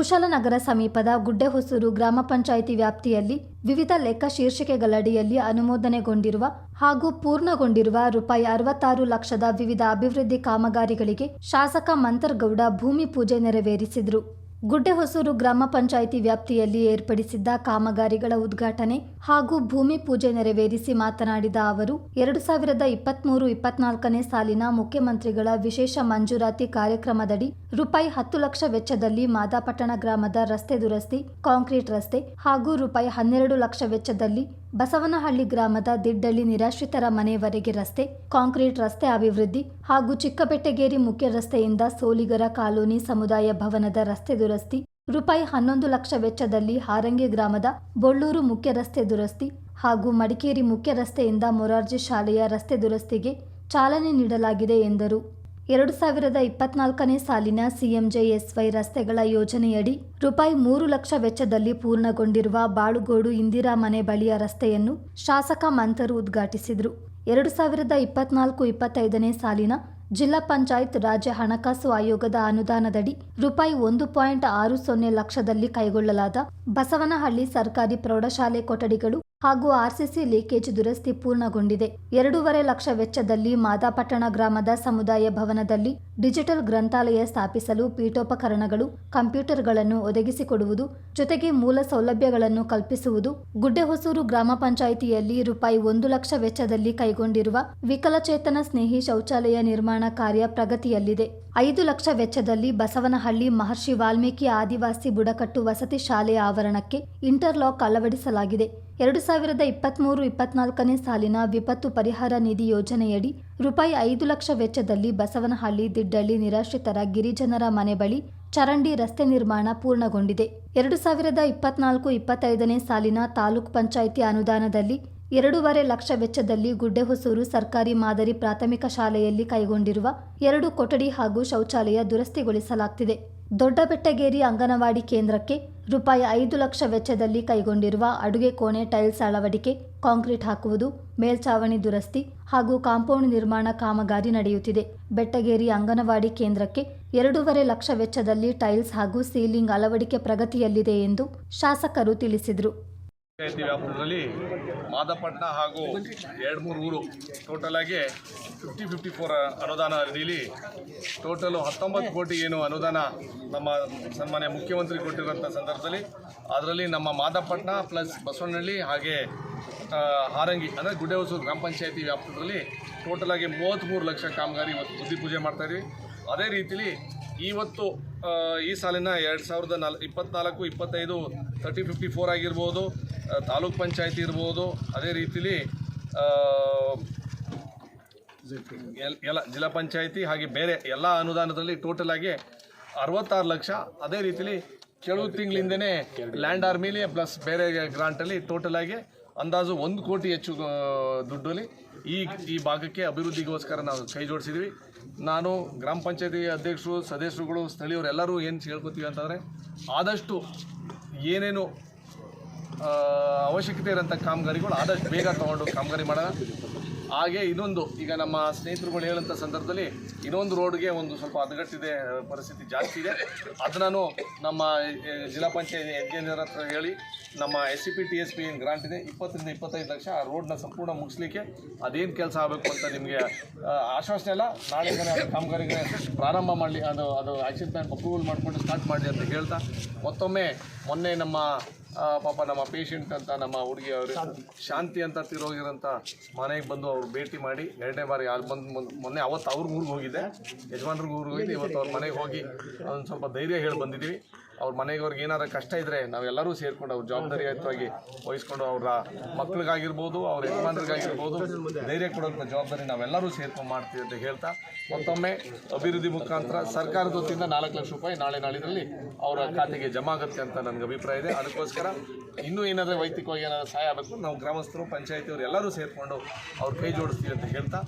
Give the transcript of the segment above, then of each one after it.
ಕುಶಲನಗರ ಸಮೀಪದ ಗುಡ್ಡೆಹೊಸೂರು ಗ್ರಾಮ ಪಂಚಾಯಿತಿ ವ್ಯಾಪ್ತಿಯಲ್ಲಿ ವಿವಿಧ ಲೆಕ್ಕ ಶೀರ್ಷಿಕೆಗಳಡಿಯಲ್ಲಿ ಅನುಮೋದನೆಗೊಂಡಿರುವ ಹಾಗೂ ಪೂರ್ಣಗೊಂಡಿರುವ ರೂಪಾಯಿ ಅರವತ್ತಾರು ಲಕ್ಷದ ವಿವಿಧ ಅಭಿವೃದ್ಧಿ ಕಾಮಗಾರಿಗಳಿಗೆ ಶಾಸಕ ಮಂತರ್ಗೌಡ ಭೂಮಿ ಪೂಜೆ ನೆರವೇರಿಸಿದರು. ಗುಡ್ಡೆಹೊಸೂರು ಗ್ರಾಮ ಪಂಚಾಯಿತಿ ವ್ಯಾಪ್ತಿಯಲ್ಲಿ ಏರ್ಪಡಿಸಿದ್ದ ಕಾಮಗಾರಿಗಳ ಉದ್ಘಾಟನೆ ಹಾಗೂ ಭೂಮಿ ಪೂಜೆ ನೆರವೇರಿಸಿ ಮಾತನಾಡಿದ ಅವರು, ಎರಡು ಸಾವಿರದ ಇಪ್ಪತ್ಮೂರು ಇಪ್ಪತ್ನಾಲ್ಕನೇ ಸಾಲಿನ ಮುಖ್ಯಮಂತ್ರಿಗಳ ವಿಶೇಷ ಮಂಜೂರಾತಿ ಕಾರ್ಯಕ್ರಮದಡಿ ರೂಪಾಯಿ ಹತ್ತು ಲಕ್ಷ ವೆಚ್ಚದಲ್ಲಿ ಮಾದಾಪಟ್ಟಣ ಗ್ರಾಮದ ರಸ್ತೆ ದುರಸ್ತಿ, ಕಾಂಕ್ರೀಟ್ ರಸ್ತೆ ಹಾಗೂ ರೂಪಾಯಿ ಹನ್ನೆರಡು ಲಕ್ಷ ವೆಚ್ಚದಲ್ಲಿ ಬಸವನಹಳ್ಳಿ ಗ್ರಾಮದ ದಿಡ್ಡಳ್ಳಿ ನಿರಾಶ್ರಿತರ ಮನೆಯವರೆಗೆ ರಸ್ತೆ, ಕಾಂಕ್ರೀಟ್ ರಸ್ತೆ ಅಭಿವೃದ್ಧಿ ಹಾಗೂ ಚಿಕ್ಕಬೆಟ್ಟಗೇರಿ ಮುಖ್ಯ ರಸ್ತೆಯಿಂದ ಸೋಲಿಗರ ಕಾಲೋನಿ ಸಮುದಾಯ ಭವನದ ರಸ್ತೆ ದುರಸ್ತಿ, ರೂಪಾಯಿ ಹನ್ನೊಂದು ಲಕ್ಷ ವೆಚ್ಚದಲ್ಲಿ ಹಾರಂಗಿ ಗ್ರಾಮದ ಬೊಳ್ಳೂರು ಮುಖ್ಯ ರಸ್ತೆ ದುರಸ್ತಿ ಹಾಗೂ ಮಡಿಕೇರಿ ಮುಖ್ಯ ರಸ್ತೆಯಿಂದ ಮೊರಾರ್ಜಿ ಶಾಲೆಯ ರಸ್ತೆ ದುರಸ್ತಿಗೆ ಚಾಲನೆ ನೀಡಲಾಗಿದೆ ಎಂದರು. ಎರಡು ಸಾವಿರದ ಇಪ್ಪತ್ನಾಲ್ಕನೇ ಸಾಲಿನ ಸಿಎಂಜೆಎಸ್ವೈ ರಸ್ತೆಗಳ ಯೋಜನೆಯಡಿ ರೂಪಾಯಿ ಮೂರು ಲಕ್ಷ ವೆಚ್ಚದಲ್ಲಿ ಪೂರ್ಣಗೊಂಡಿರುವ ಬಾಳುಗೋಡು ಇಂದಿರಾ ಮನೆ ಬಳಿಯ ರಸ್ತೆಯನ್ನು ಶಾಸಕ ಮಂತರು ಉದ್ಘಾಟಿಸಿದರು. ಎರಡು ಸಾವಿರದ ಇಪ್ಪತ್ನಾಲ್ಕು ಇಪ್ಪತ್ತೈದನೇ ಸಾಲಿನ ಜಿಲ್ಲಾ ಪಂಚಾಯತ್ ರಾಜ್ಯ ಹಣಕಾಸು ಆಯೋಗದ ಅನುದಾನದಡಿ ರೂಪಾಯಿ ಒಂದು ಪಾಯಿಂಟ್ ಆರು ಸೊನ್ನೆ ಲಕ್ಷದಲ್ಲಿ ಕೈಗೊಳ್ಳಲಾದ ಬಸವನಹಳ್ಳಿ ಸರ್ಕಾರಿ ಪ್ರೌಢಶಾಲೆ ಕೊಠಡಿಗಳು ಹಾಗೂ ಆರ್ಸಿಸಿ ಲೀಕೇಜ್ ದುರಸ್ತಿ ಪೂರ್ಣಗೊಂಡಿದೆ. ಎರಡೂವರೆ ಲಕ್ಷ ವೆಚ್ಚದಲ್ಲಿ ಮಾದಾಪಟ್ಟಣ ಗ್ರಾಮದ ಸಮುದಾಯ ಭವನದಲ್ಲಿ ಡಿಜಿಟಲ್ ಗ್ರಂಥಾಲಯ ಸ್ಥಾಪಿಸಲು ಪೀಠೋಪಕರಣಗಳು, ಕಂಪ್ಯೂಟರ್ಗಳನ್ನು ಒದಗಿಸಿಕೊಡುವುದು, ಜೊತೆಗೆ ಮೂಲ ಸೌಲಭ್ಯಗಳನ್ನು ಕಲ್ಪಿಸುವುದು, ಗುಡ್ಡೆಹೊಸೂರು ಗ್ರಾಮ ಪಂಚಾಯಿತಿಯಲ್ಲಿ ರೂಪಾಯಿ ಒಂದು ಲಕ್ಷ ವೆಚ್ಚದಲ್ಲಿ ಕೈಗೊಂಡಿರುವ ವಿಕಲಚೇತನ ಸ್ನೇಹಿ ಶೌಚಾಲಯ ನಿರ್ಮಾಣ ಕಾರ್ಯ ಪ್ರಗತಿಯಲ್ಲಿದೆ. ಐದು ಲಕ್ಷ ವೆಚ್ಚದಲ್ಲಿ ಬಸವನಹಳ್ಳಿ ಮಹರ್ಷಿ ವಾಲ್ಮೀಕಿ ಆದಿವಾಸಿ ಬುಡಕಟ್ಟು ವಸತಿ ಶಾಲೆಯ ಆವರಣಕ್ಕೆ ಇಂಟರ್ಲಾಕ್ ಅಳವಡಿಸಲಾಗಿದೆ. ಎರಡು ಸಾವಿರದ ಇಪ್ಪತ್ತ್ಮೂರು ಇಪ್ಪತ್ನಾಲ್ಕನೇ ಸಾಲಿನ ವಿಪತ್ತು ಪರಿಹಾರ ನಿಧಿ ಯೋಜನೆಯಡಿ ರೂಪಾಯಿ ಐದು ಲಕ್ಷ ವೆಚ್ಚದಲ್ಲಿ ಬಸವನಹಳ್ಳಿ, ದಿಡ್ಡಳ್ಳಿ ನಿರಾಶ್ರಿತರ ಗಿರಿಜನರ ಮನೆ ಬಳಿ ಚರಂಡಿ ರಸ್ತೆ ನಿರ್ಮಾಣ ಪೂರ್ಣಗೊಂಡಿದೆ. ಎರಡು ಸಾವಿರದ ಇಪ್ಪತ್ನಾಲ್ಕು ಇಪ್ಪತ್ತೈದನೇ ಸಾಲಿನ ತಾಲೂಕ್ ಪಂಚಾಯಿತಿ ಅನುದಾನದಲ್ಲಿ ಎರಡೂವರೆ ಲಕ್ಷ ವೆಚ್ಚದಲ್ಲಿ ಗುಡ್ಡೆಹೊಸೂರು ಸರ್ಕಾರಿ ಮಾದರಿ ಪ್ರಾಥಮಿಕ ಶಾಲೆಯಲ್ಲಿ ಕೈಗೊಂಡಿರುವ ಎರಡು ಕೊಠಡಿ ಹಾಗೂ ಶೌಚಾಲಯ ದುರಸ್ತಿಗೊಳಿಸಲಾಗ್ತಿದೆ. ದೊಡ್ಡಬೆಟ್ಟಗೇರಿ ಅಂಗನವಾಡಿ ಕೇಂದ್ರಕ್ಕೆ ರೂಪಾಯಿ ಐದು ಲಕ್ಷ ವೆಚ್ಚದಲ್ಲಿ ಕೈಗೊಂಡಿರುವ ಅಡುಗೆ ಕೋಣೆ ಟೈಲ್ಸ್ ಅಳವಡಿಕೆ, ಕಾಂಕ್ರೀಟ್ ಹಾಕುವುದು, ಮೇಲ್ಚಾವಣಿ ದುರಸ್ತಿ ಹಾಗೂ ಕಾಂಪೌಂಡ್ ನಿರ್ಮಾಣ ಕಾಮಗಾರಿ ನಡೆಯುತ್ತಿದೆ. ಬೆಟ್ಟಗೇರಿ ಅಂಗನವಾಡಿ ಕೇಂದ್ರಕ್ಕೆ ಎರಡೂವರೆ ಲಕ್ಷ ವೆಚ್ಚದಲ್ಲಿ ಟೈಲ್ಸ್ ಹಾಗೂ ಸೀಲಿಂಗ್ ಅಳವಡಿಕೆ ಪ್ರಗತಿಯಲ್ಲಿದೆ ಎಂದು ಶಾಸಕರು ತಿಳಿಸಿದರು. ಪಂಚಾಯತಿ ವ್ಯಾಪ್ತಿಯಲ್ಲಿ ಮಾದಪಟ್ಟಣ ಹಾಗೂ ಎರಡು ಮೂರು ಊರು. ಟೋಟಲ್ ಆಗಿ ಫಿಫ್ಟಿ ಫಿಫ್ಟಿ ಫೋರ್ ಅನುದಾನ ಅಡಿಯಲ್ಲಿ ಟೋಟಲು ಹತ್ತೊಂಬತ್ತು ಕೋಟಿ ಏನು ಅನುದಾನ ನಮ್ಮ ಸನ್ಮಾನ್ಯ ಮುಖ್ಯಮಂತ್ರಿ ಕೊಟ್ಟಿರುವಂಥ ಸಂದರ್ಭದಲ್ಲಿ. ಅದರಲ್ಲಿ ನಮ್ಮ ಮಾದಪಟ್ಟಣ ಪ್ಲಸ್ ಬಸವನಹಳ್ಳಿ ಹಾಗೆ ಹಾರಂಗಿ, ಅಂದರೆ ಗುಡ್ಡೆಹೊಸೂರು ಗ್ರಾಮ ಪಂಚಾಯತಿ ವ್ಯಾಪ್ತಿಯಲ್ಲಿ ಆಗಿ ಮೂವತ್ತ್ಮೂರು ಲಕ್ಷ ಕಾಮಗಾರಿ ಇವತ್ತು ಬುದ್ಧಿ ಪೂಜೆ ಮಾಡ್ತಾ ಇದೀವಿ. ಅದೇ ರೀತಿಲಿ ಇವತ್ತು ಈ ಸಾಲಿನ ಎರಡು ಸಾವಿರದ ನಾಲ್, ಇಪ್ಪತ್ನಾಲ್ಕು, ಇಪ್ಪತ್ತೈದು ತರ್ಟಿ ಫಿಫ್ಟಿ ಫೋರ್ ಆಗಿರ್ಬೋದು. ತಾಲೂಕ್ ಪಂಚಾಯತಿ ಇರ್ಬೋದು, ಅದೇ ರೀತಿಲಿ ಎಲ್ಲ ಜಿಲ್ಲಾ ಪಂಚಾಯತಿ ಹಾಗೆ ಬೇರೆ ಎಲ್ಲ ಅನುದಾನದಲ್ಲಿ ಟೋಟಲ್ ಆಗಿ ಅರವತ್ತಾರು ಲಕ್ಷ. ಅದೇ ರೀತಿಲಿ ಕೆಲವು ತಿಂಗಳಿಂದನೇ ಲ್ಯಾಂಡ್ ಆರ್ಮಿಲಿ ಪ್ಲಸ್ ಬೇರೆ ಗ್ರಾಂಟಲ್ಲಿ ಟೋಟಲ್ ಆಗಿ ಅಂದಾಜು ಒಂದು ಕೋಟಿ ಹೆಚ್ಚು ದುಡ್ಡಲ್ಲಿ ಈ ಈ ಭಾಗಕ್ಕೆ ಅಭಿವೃದ್ಧಿಗೋಸ್ಕರ ನಾವು ಕೈ ಜೋಡಿಸಿದ್ವಿ. ನಾನು ಗ್ರಾಮ ಪಂಚಾಯತಿ ಅಧ್ಯಕ್ಷರು, ಸದಸ್ಯರುಗಳು, ಸ್ಥಳೀಯರು ಎಲ್ಲರೂ ಏನು ಹೇಳ್ಕೊತೀವಿ ಅಂತಂದರೆ, ಆದಷ್ಟು ಏನೇನು ಅವಶ್ಯಕತೆ ಇರೋಂಥ ಕಾಮಗಾರಿಗಳು ಆದಷ್ಟು ಬೇಗ ತೊಗೊಂಡು ಕಾಮಗಾರಿ ಮಾಡೋಣ. ಹಾಗೆ ಇನ್ನೊಂದು, ಈಗ ನಮ್ಮ ಸ್ನೇಹಿತರುಗಳು ಹೇಳೋಂಥ ಸಂದರ್ಭದಲ್ಲಿ ಇನ್ನೊಂದು ರೋಡ್ಗೆ ಒಂದು ಸ್ವಲ್ಪ ಹದಗಟ್ಟಿದೆ ಪರಿಸ್ಥಿತಿ ಜಾಸ್ತಿ ಇದೆ. ಅದನ್ನು ನಮ್ಮ ಜಿಲ್ಲಾ ಪಂಚಾಯತ್ ಎಂಜಿನಿಯರ್ ಹತ್ರ ಹೇಳಿ ನಮ್ಮ S C P T S P ಏನು ಗ್ರಾಂಟ್ ಇದೆ. ಇಪ್ಪತ್ತರಿಂದ ಇಪ್ಪತ್ತೈದು ಲಕ್ಷ ಆ ರೋಡ್ನ ಸಂಪೂರ್ಣ ಮುಗಿಸ್ಲಿಕ್ಕೆ ಅದೇನು ಕೆಲಸ ಆಗಬೇಕು ಅಂತ ನಿಮಗೆ ಆಶ್ವಾಸನೆ ಎಲ್ಲ ನಾಳೆ ಕಾಮಗಾರಿಗೆ ಪ್ರಾರಂಭ ಮಾಡಲಿ, ಅದು ಅದು ಆ್ಯಕ್ಷನ್ ಪ್ಲ್ಯಾನ್ ಅಪ್ರೂವಲ್ ಮಾಡಿಕೊಂಡು ಸ್ಟಾರ್ಟ್ ಮಾಡಲಿ ಅಂತ ಹೇಳ್ತಾ, ಮತ್ತೊಮ್ಮೆ ಮೊನ್ನೆ ನಮ್ಮ ಪಾಪ ನಮ್ಮ ಪೇಷಂಟ್ ಅಂತ ನಮ್ಮ ಹುಡುಗಿ ಅವರು ಶಾಂತಿ. ಅಂತ ತಿರೋಗಿರೋಂಥ ಮನೆಗೆ ಬಂದು ಅವ್ರು ಭೇಟಿ ಮಾಡಿ ಎರಡನೇ ಬಾರಿ ಅಲ್ಲಿ ಬಂದು ಮೊನ್ನೆ ಅವತ್ತು ಅವ್ರ ಊರಿಗೆ ಹೋಗಿದ್ದೆ. ಯಜಮಾನ್ರಿಗೆ ಊರಿಗೆ ಹೋಗಿದ್ದೆ. ಇವತ್ತು ಅವ್ರ ಮನೆಗೆ ಹೋಗಿ ಒಂದು ಸ್ವಲ್ಪ ಧೈರ್ಯ ಹೇಳಿ ಬಂದಿದ್ದೀವಿ ಅವ್ರ ಮನೆಗೆ ಏನಾರ ಕಷ್ಟ ಇದ್ದರೆ ನಾವೆಲ್ಲರೂ ಸೇರಿಕೊಂಡು ಅವ್ರ ಜವಾಬ್ದಾರಿಯುತವಾಗಿ ವಹಿಸ್ಕೊಂಡು ಅವರ ಮಕ್ಳಿಗಾಗಿರ್ಬೋದು, ಅವ್ರ ಯಜಮಾನರಿಗಾಗಿರ್ಬೋದು, ಧೈರ್ಯ ಕೊಡೋದ್ರ ಜವಾಬ್ದಾರಿ ನಾವೆಲ್ಲರೂ ಸೇರ್ಕೊಂಡು ಮಾಡ್ತೀವಿ ಅಂತ ಹೇಳ್ತಾ, ಮತ್ತೊಮ್ಮೆ ಅಭಿವೃದ್ಧಿ ಮುಖಾಂತರ ಸರ್ಕಾರದ ವತಿಯಿಂದ ನಾಲ್ಕು ಲಕ್ಷ ರೂಪಾಯಿ ನಾಳೆ ನಾಳಿನಲ್ಲಿ ಅವರ ಖಾತೆಗೆ ಜಮಾ ಆಗುತ್ತೆ ಅಂತ ನನಗೆ ಅಭಿಪ್ರಾಯ ಇದೆ. ಅದಕ್ಕೋಸ್ಕರ ಇನ್ನೂ ಏನಾದರೂ ವೈಯಕ್ತಿಕವಾಗಿ ಏನಾದರೂ ಸಹಾಯ ಆಗಬೇಕು, ನಾವು ಗ್ರಾಮಸ್ಥರು, ಪಂಚಾಯತಿಯವರು ಎಲ್ಲರೂ ಸೇರಿಕೊಂಡು ಅವ್ರು ಕೈ ಜೋಡಿಸ್ತೀವಿ ಅಂತ ಹೇಳ್ತಾ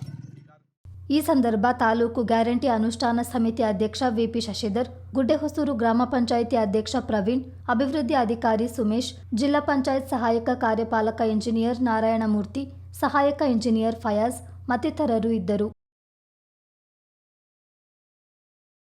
ಈ ಸಂದರ್ಭ ತಾಲೂಕು ಗ್ಯಾರಂಟಿ ಅನುಷ್ಠಾನ ಸಮಿತಿ ಅಧ್ಯಕ್ಷ ವಿಪಿ ಶಶಿಧರ್, ಗುಡ್ಡೆಹೊಸೂರು ಗ್ರಾಮ ಪಂಚಾಯಿತಿ ಅಧ್ಯಕ್ಷ ಪ್ರವೀಣ್, ಅಭಿವೃದ್ಧಿ ಅಧಿಕಾರಿ ಸುಮೇಶ್, ಜಿಲ್ಲಾ ಪಂಚಾಯತ್ ಸಹಾಯಕ ಕಾರ್ಯಪಾಲಕ ಇಂಜಿನಿಯರ್ ನಾರಾಯಣಮೂರ್ತಿ, ಸಹಾಯಕ ಇಂಜಿನಿಯರ್ ಫಯಾಜ್ ಮತ್ತಿತರರು ಇದ್ದರು.